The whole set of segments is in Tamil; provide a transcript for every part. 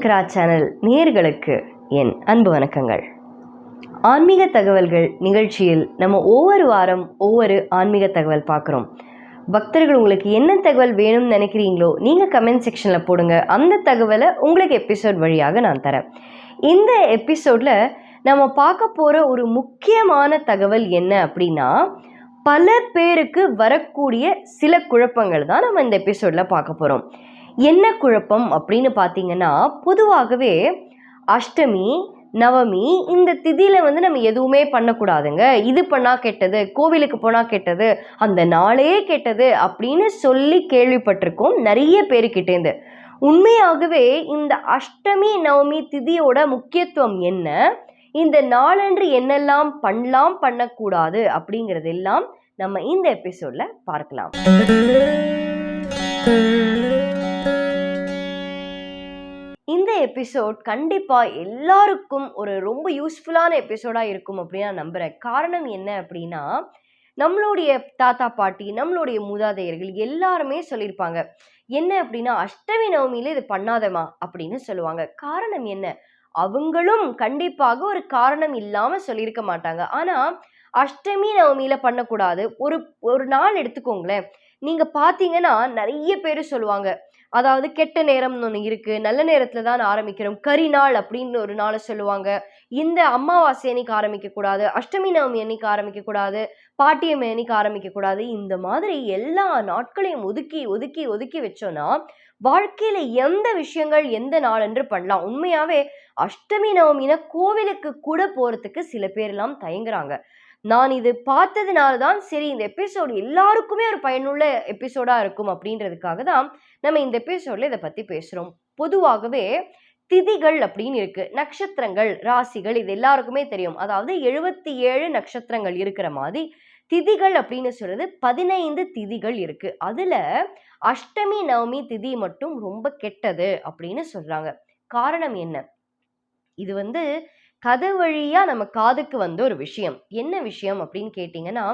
சங்கரா சேனல் நேர்களுக்கு என் அன்பு வணக்கங்கள். ஆன்மீக தகவல்கள் நிகழ்ச்சியில் நம்ம ஒவ்வொரு வாரம் ஒவ்வொரு ஆன்மீக தகவல் பார்க்குறோம். பக்தர்கள் உங்களுக்கு என்ன தகவல் வேணும்னு நினைக்கிறீங்களோ நீங்கள் கமெண்ட் செக்ஷனில் போடுங்க. அந்த தகவலை உங்களுக்கு எபிசோட் வழியாக நான் தரேன். இந்த எபிசோடில் நம்ம பார்க்க போகிற ஒரு முக்கியமான தகவல் என்ன அப்படின்னா பல பேருக்கு வரக்கூடிய சில குழப்பங்கள் தான் நம்ம இந்த எபிசோடில் பார்க்க போகிறோம் என்ன குழப்பம் அப்படின்னு பார்த்தீங்கன்னா பொதுவாகவே அஷ்டமி நவமி இந்த திதியில் வந்து நம்ம எதுவுமே பண்ணக்கூடாதுங்க. இது பண்ணால் கெட்டது கோவிலுக்கு போனால் கெட்டது அந்த நாளே கெட்டது அப்படின்னு சொல்லி கேள்விப்பட்டிருக்கோம் நிறைய பேருக்கிட்டேருந்து உண்மையாகவே இந்த அஷ்டமி நவமி திதியோட முக்கியத்துவம் என்ன? இந்த நாளன்று என்னெல்லாம் பண்ணலாம் பண்ணக்கூடாது அப்படிங்கிறதெல்லாம் நம்ம இந்த எபிசோடில் பார்க்கலாம். இந்த எபிசோட் கண்டிப்பாக எல்லாருக்கும் ஒரு ரொம்ப யூஸ்ஃபுல்லான எபிசோடாக இருக்கும் அப்படின்னு நான் நம்புகிறேன் காரணம் என்ன அப்படின்னா நம்மளுடைய தாத்தா பாட்டி நம்மளுடைய மூதாதையர்கள் எல்லாருமே சொல்லியிருப்பாங்க. என்ன அப்படின்னா அஷ்டமி நவமியில் இது பண்ணாதமா அப்படின்னு சொல்லுவாங்க. காரணம் என்ன? அவங்களும் கண்டிப்பாக ஒரு காரணம் இல்லாமல் சொல்லியிருக்க மாட்டாங்க. ஆனால் அஷ்டமி நவமியில் பண்ணக்கூடாது. ஒரு ஒரு நாள் எடுத்துக்கோங்களேன். நீங்கள் பார்த்தீங்கன்னா நிறைய பேர் சொல்லுவாங்க. அதாவது கெட்ட நேரம்னு ஒன்று இருக்குது நல்ல நேரத்தில் தான் ஆரம்பிக்கிறோம். கரி நாள் அப்படின்னு ஒரு நாளை சொல்லுவாங்க. இந்த அமாவாசை அன்னைக்கு ஆரம்பிக்கக்கூடாது அஷ்டமி நவமி அன்னைக்கு ஆரம்பிக்கக்கூடாது பாட்டியம் அன்னைக்கு ஆரம்பிக்கக்கூடாது இந்த மாதிரி எல்லா நாட்களையும் ஒதுக்கி ஒதுக்கி ஒதுக்கி வச்சோன்னா வாழ்க்கையில் எந்த விஷயங்கள் எந்த நாள் என்று பண்ணலாம். உண்மையாகவே அஷ்டமி நவமினா கோவிலுக்கு கூட போறதுக்கு சில பேர்லாம் தயங்குறாங்க. நான் இது பார்த்ததுனால தான் சரி இந்த எபிசோடு எல்லாருக்குமே ஒரு பயனுள்ள எபிசோடாக இருக்கும் அப்படின்றதுக்காக தான் நம்ம இந்த எபிசோடில் இதை பற்றி பேசுகிறோம் பொதுவாகவே திதிகள் அப்படின்னு இருக்கு. நட்சத்திரங்கள் ராசிகள் இது எல்லாருக்குமே தெரியும். அதாவது எழுபத்தி ஏழு நட்சத்திரங்கள் இருக்கிற மாதிரி திதிகள் அப்படின்னு சொல்றது பதினைந்து திதிகள் இருக்கு. அதுல அஷ்டமி நவமி திதி மட்டும் ரொம்ப கெட்டது அப்படின்னு சொல்றாங்க. காரணம் என்ன? இது வந்து கதை வழியாக நம்ம காதுக்கு வந்த ஒரு விஷயம். என்ன விஷயம் அப்படின்னு கேட்டிங்கன்னா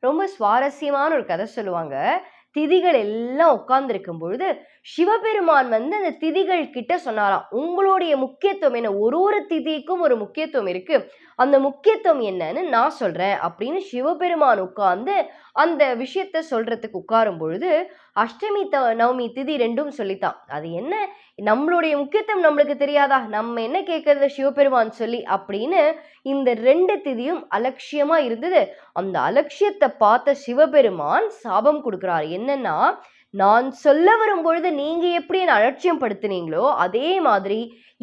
ரொம்ப சுவாரஸ்யமான ஒரு கதை சொல்லுவாங்க. திதிகள் எல்லாம் உட்கார்ந்துருக்கும் பொழுது சிவபெருமான் வந்து அந்த திதிகள் கிட்ட சொன்னாராம். உங்களுடைய முக்கியத்துவம் என்ன? ஒரு ஒரு திதிக்கும் ஒரு முக்கியத்துவம் இருக்கு. அந்த முக்கியத்துவம் என்னன்னு நான் சொல்றேன் அப்படின்னு சிவபெருமான் உட்கார்ந்து அந்த விஷயத்த சொல்றதுக்கு உட்காரும் பொழுது அஷ்டமி த நவமி திதி ரெண்டும் சொல்லித்தான். அது என்ன? நம்மளுடைய முக்கியத்துவம் நம்மளுக்கு தெரியாதா? நம்ம என்ன கேட்கறது சிவபெருமான் சொல்லி அப்படின்னு இந்த ரெண்டு திதியும் அலட்சியமா இருந்தது. அந்த அலட்சியத்தை பார்த்த சிவபெருமான் சாபம் கொடுக்குறார். என்னன்னா நான் சொல்ல வரும் பொழுது நீங்க எப்படி என்னை அலட்சியம் படுத்துனீங்களோ அதே மாதிரி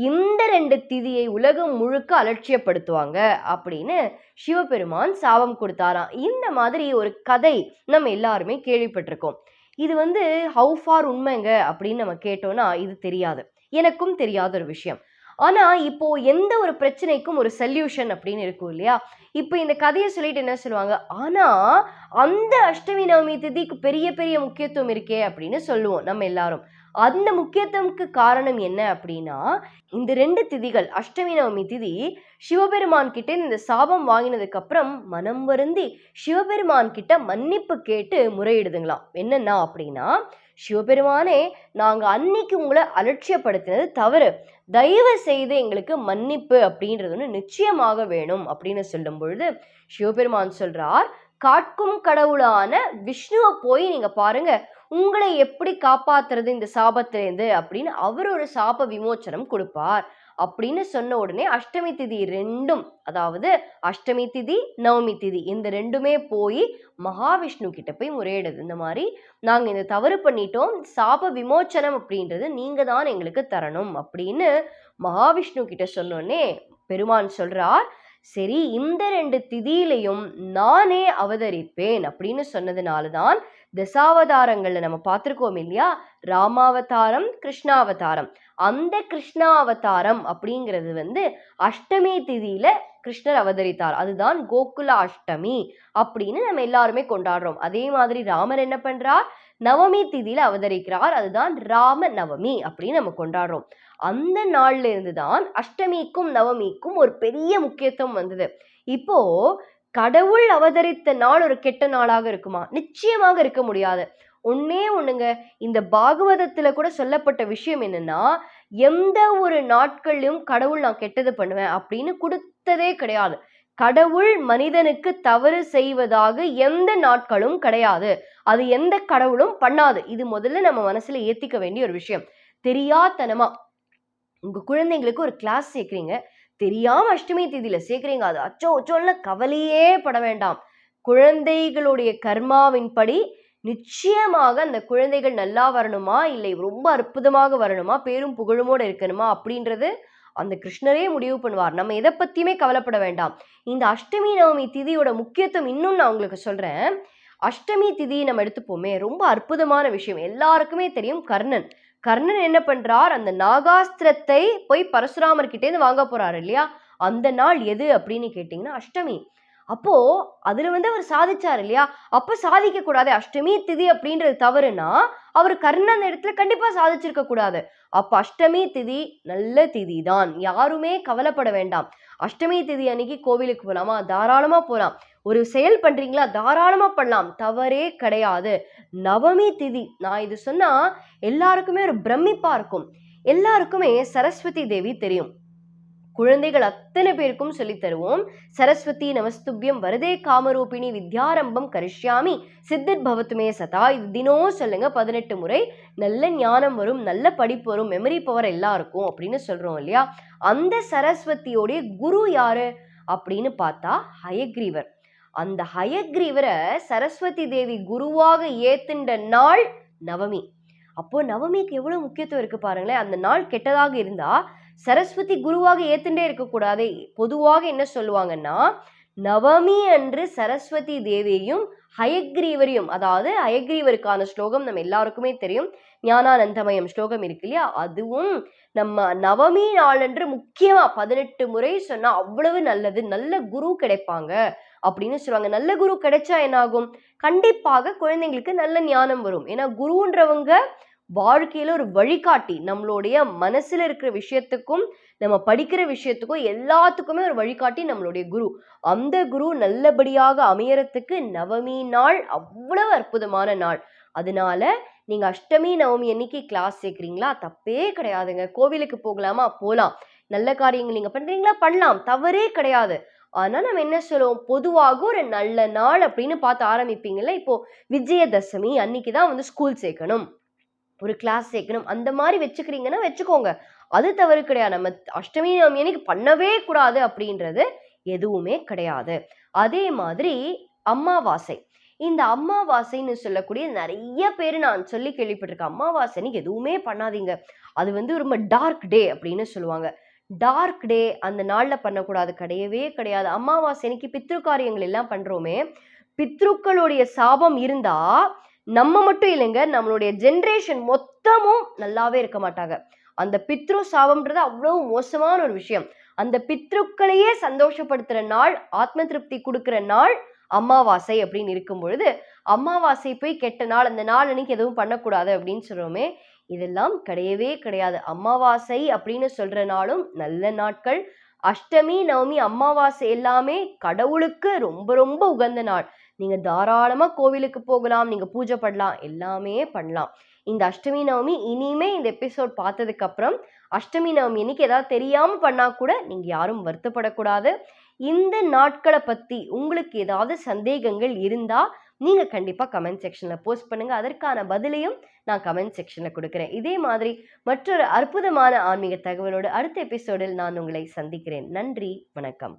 இந்த ரெண்டு திதியை உலகம் முழுக்க அலட்சியப்படுத்துவாங்க அப்படின்னு சிவபெருமான் சாபம் கொடுத்தாராம். இந்த மாதிரி ஒரு கதை நம்ம எல்லாருமே கேள்விப்பட்டிருக்கோம். இது வந்து ஹவு ஃபார் உண்மைங்க? அப்படின்னு நம்ம கேட்டோம்னா இது தெரியாது. எனக்கும் தெரியாத ஒரு விஷயம். ஆனால் இப்போ எந்த ஒரு பிரச்சனைக்கும் ஒரு சொல்யூஷன் அப்படின்னு இருக்கும் இல்லையா? இப்போ இந்த கதையை சொல்லிட்டு என்ன சொல்லுவாங்க? ஆனால் அந்த அஷ்டமி நவமி திதிக்கு பெரிய பெரிய முக்கியத்துவம் இருக்கே அப்படின்னு சொல்லுவோம் நம்ம எல்லாரும். அந்த முக்கியத்துவம்க்கு காரணம் என்ன அப்படின்னா இந்த ரெண்டு திதிகள் அஷ்டமி நவமி திதி சிவபெருமான் கிட்ட இந்த சாபம் வாங்கினதுக்கு அப்புறம் மனம் வருந்தி சிவபெருமான் கிட்ட மன்னிப்பு கேட்டு முறையிடுதுங்களாம். என்னன்னா அப்படின்னா சிவபெருமானே நாங்கள் அன்னைக்கு உங்களை அலட்சியப்படுத்தினது தவறு. தயவு செய்து எங்களுக்கு மன்னிப்பு அப்படின்றது ஒன்று நிச்சயமாக வேணும் அப்படின்னு சொல்லும் பொழுது சிவபெருமான் சொல்றார் காட்கும் கடவுளான விஷ்ணுவை போய் நீங்க பாருங்க உங்களை எப்படி காப்பாத்துறது இந்த சாபத்திலேருந்து அப்படின்னு அவர் ஒரு சாப விமோச்சனம் கொடுப்பார். அப்படின்னு சொன்ன உடனே அஷ்டமி திதி ரெண்டும் அதாவது அஷ்டமி திதி நவமி திதி இந்த ரெண்டுமே போய் மகாவிஷ்ணு கிட்ட போய் முறையிடுது. இந்த மாதிரி நாங்கள் இந்த தவறு பண்ணிட்டோம் சாப விமோச்சனம் அப்படின்றது நீங்க தான் எங்களுக்கு தரணும் அப்படின்னு மகாவிஷ்ணு கிட்ட சொன்னோடனே பெருமான் சொல்றார். சரி இந்த ரெண்டு திதியிலையும் நானே அவதரிப்பேன் அப்படின்னு சொன்னதுனால தான் தசாவதாரங்கள்ல நம்ம பார்த்துருக்கோம் இல்லையா? ராமாவதாரம் கிருஷ்ணாவதாரம். அந்த கிருஷ்ணாவதாரம் அப்படிங்கிறது வந்து அஷ்டமி திதியில கிருஷ்ணர் அவதரித்தார். அதுதான் கோகுல அஷ்டமி அப்படின்னு நம்ம எல்லாருமே கொண்டாடுறோம். அதே மாதிரி ராமர் என்ன பண்றார்? நவமி திதியில் அவதரிக்கிறார். அதுதான் ராம நவமி அப்படின்னு நம்ம கொண்டாடுறோம். அந்த நாள்ல இருந்து தான் அஷ்டமிக்கும் நவமிக்கும் ஒரு பெரிய முக்கியத்துவம் வந்தது. இப்போ கடவுள் அவதரித்த நாள் ஒரு கெட்ட நாளாக இருக்குமா? நிச்சயமாக இருக்க முடியாது. ஒன்னே ஒண்ணுங்க. இந்த பாகவதத்துல கூட சொல்லப்பட்ட விஷயம் என்னன்னா எந்த ஒரு நாட்கள்லையும் கடவுள் நான் கெட்டது பண்ணுவேன் அப்படின்னு கொடுத்ததே கிடையாது. கடவுள் மனிதனுக்கு தவறு செய்வதாக எந்த நாட்களும் கிடையாது. அது எந்த கடவுளும் பண்ணாது. இது முதல்ல நம்ம மனசுல ஏத்திக்க வேண்டிய ஒரு விஷயம். தெரியாதனமா. உங்க குழந்தைங்களுக்கு ஒரு கிளாஸ் சேர்க்குறீங்க. தெரியாம அஷ்டமி தேதியில சேர்க்குறீங்க. அது அச்சோ அச்சோல்ல கவலையே பட வேண்டாம். குழந்தைகளுடைய கர்மாவின்படி நிச்சயமாக அந்த குழந்தைகள் நல்லா வரணுமா? இல்லை ரொம்ப அற்புதமாக வரணுமா? பேரும் புகழுமோடு இருக்கணுமா? அப்படின்றது அந்த கிருஷ்ணரே முடிவு பண்ணுவார். நம்ம எதை பற்றியுமே கவலைப்பட வேண்டாம். இந்த அஷ்டமி நவமி திதியோட முக்கியத்துவம் இன்னும் நான் உங்களுக்கு சொல்கிறேன் அஷ்டமி திதி நம்ம எடுத்துப்போமே. ரொம்ப அற்புதமான விஷயம். எல்லாருக்குமே தெரியும் கர்ணன். கர்ணன் என்ன பண்ணுறார் அந்த நாகாஸ்திரத்தை போய் பரசுராமர் கிட்டேருந்து வாங்க போகிறாரு இல்லையா? அந்த நாள் எது அப்படின்னு கேட்டிங்கன்னா அஷ்டமி. அப்போ அதுல வந்து அவர் சாதிச்சார் இல்லையா? அப்ப சாதிக்க கூடாது அஷ்டமி திதி அப்படின்றது தவறுனா அவர் கர்ணன் இடத்துல கண்டிப்பா சாதிச்சிருக்க கூடாது அப்போ அஷ்டமி திதி நல்ல திதி தான் யாருமே கவலைப்பட வேண்டாம். அஷ்டமி திதி அன்னைக்கு கோவிலுக்கு போகலாமா தாராளமாக போகலாம் ஒரு செயல் பண்ணுறீங்களா தாராளமாக பண்ணலாம். தவறே கிடையாது. நவமி திதி. நான் இது சொன்னால் எல்லாருக்குமே ஒரு பிரமிப்பாக இருக்கும். எல்லாருக்குமே சரஸ்வதி தேவி தெரியும். குழந்தைகள் அத்தனை பேருக்கும் சொல்லித் தருவோம். சரஸ்வதி நமஸ்துபியம் வரதே காமரூபிணி வித்யாரம்பம் கரிஷ்யாமி. சித்தர் பவத்துமே சதா. இது தினம் சொல்லுங்க பதினெட்டு முறை. நல்ல ஞானம் வரும் நல்ல படிப்பு வரும் மெமரி பவர் எல்லாம் இருக்கும் அப்படின்னு சொல்றோம் இல்லையா? அந்த சரஸ்வதியோடைய குரு யாரு? அப்படின்னு பார்த்தா ஹயக்ரீவர். அந்த ஹயக்ரீவரை சரஸ்வதி தேவி குருவாக ஏத்துண்ட நாள் நவமி. அப்போ நவமிக்கு எவ்வளவு முக்கியத்துவம் இருக்கு பாருங்களேன். அந்த நாள் கெட்டதாக இருந்தா சரஸ்வதி குருவாக ஏத்துட்டே இருக்கக்கூடாது பொதுவாக என்ன சொல்லுவாங்கன்னா நவமி அன்று சரஸ்வதி தேவியையும் ஹயக்ரீவரையும் அதாவது ஹயக்ரீவருக்கான ஸ்லோகம் நம்ம எல்லாருக்குமே தெரியும். ஞானானந்தமயம் ஸ்லோகம் இருக்கு இல்லையா? அதுவும் நம்ம நவமி நாளன்று முக்கியமா பதினெட்டு முறை சொன்னா அவ்வளவு நல்லது. நல்ல குரு கிடைப்பாங்க அப்படின்னு சொல்லுவாங்க. நல்ல குரு கிடைச்சா என்னாகும்? கண்டிப்பாக குழந்தைங்களுக்கு நல்ல ஞானம் வரும். ஏன்னா குருன்றவங்க வாழ்க்கையில் ஒரு வழிகாட்டி. நம்மளுடைய மனசில் இருக்கிற விஷயத்துக்கும் நம்ம படிக்கிற விஷயத்துக்கும் எல்லாத்துக்குமே ஒரு வழிகாட்டி நம்மளுடைய குரு. அந்த குரு நல்லபடியாக அமையறதுக்கு நவமி நாள் அவ்வளவு அற்புதமான நாள். அதனால நீங்க அஷ்டமி நவமி அன்னைக்கு கிளாஸ் சேர்க்குறீங்களா? தப்பே கிடையாதுங்க. கோவிலுக்கு போகலாமா? போகலாம் நல்ல காரியங்கள் நீங்க பண்றீங்களா? பண்ணலாம். தவறே கிடையாது. ஆனால் நம்ம என்ன சொல்லுவோம்? பொதுவாக ஒரு நல்ல நாள் அப்படின்னு பார்த்து ஆரம்பிப்பீங்கல்ல? இப்போ விஜயதசமி அன்னைக்கு தான் வந்து ஸ்கூல் சேர்க்கணும். ஒரு கிளாஸ் சேர்க்கணும். அந்த மாதிரி வச்சுக்கிறீங்கன்னா வச்சுக்கோங்க. அது தவறு கிடையாது. நம்ம அஷ்டமி நவமி அன்னைக்கு பண்ணவே கூடாது அப்படின்றது எதுவுமே கிடையாது. அதே மாதிரி அம்மாவாசை. இந்த அம்மாவாசைன்னு சொல்லக்கூடிய நிறைய பேர் நான் சொல்லி கேள்விப்பட்டிருக்கேன். அமாவாசை எதுவுமே பண்ணாதீங்க. அது வந்து ரொம்ப டார்க் டே அப்படின்னு சொல்லுவாங்க. டார்க் டே அந்த நாளில் பண்ணக்கூடாது கிடையவே கிடையாது. அமாவாசை அன்னைக்கு பித்ரு காரியங்கள் எல்லாம் பண்ணுறோமே பித்ருக்களுடைய சாபம் இருந்தால் நம்ம மட்டும் இல்லைங்க நம்மளுடைய ஜென்ரேஷன் மொத்தமும் நல்லாவே இருக்க மாட்டாங்க. அந்த பித்ரு சாபம்ன்றது அவ்வளவு மோசமான ஒரு விஷயம். அந்த பித்ருக்களையே சந்தோஷப்படுத்துற நாள் ஆத்ம திருப்தி கொடுக்குற நாள் அமாவாசை அப்படின்னு இருக்கும் பொழுது அமாவாசை போய் கெட்ட நாள் அந்த நாள் அன்னைக்கு எதுவும் பண்ணக்கூடாது அப்படின்னு சொல்றோமே இதெல்லாம் கிடையவே கிடையாது. அமாவாசை அப்படின்னு சொல்ற நாளும் நல்ல நாட்கள் அஷ்டமி நவமி அமாவாசை எல்லாமே கடவுளுக்கு ரொம்ப ரொம்ப உகந்த நாள். நீங்க தாராளமா கோவிலுக்கு போகலாம் நீங்க பூஜை பண்ணலாம் எல்லாமே பண்ணலாம். இந்த அஷ்டமி நவமி இனிமே இந்த எபிசோட் பார்த்ததுக்கு அப்புறம் அஷ்டமி நவமி இன்னைக்கு ஏதாவது தெரியாம பண்ணா கூட நீங்க யாரும் வருத்தப்படக்கூடாது. இந்த நாட்களை பற்றி உங்களுக்கு ஏதாவது சந்தேகங்கள் இருந்தால் நீங்கள் கண்டிப்பாக கமெண்ட் செக்ஷனில் போஸ்ட் பண்ணுங்கள் அதற்கான பதிலையும் நான் கமெண்ட் செக்ஷனில் கொடுக்குறேன். இதே மாதிரி மற்றொரு அற்புதமான ஆன்மீக தகவலோடு அடுத்த எபிசோடில் நான் உங்களை சந்திக்கிறேன். நன்றி வணக்கம்.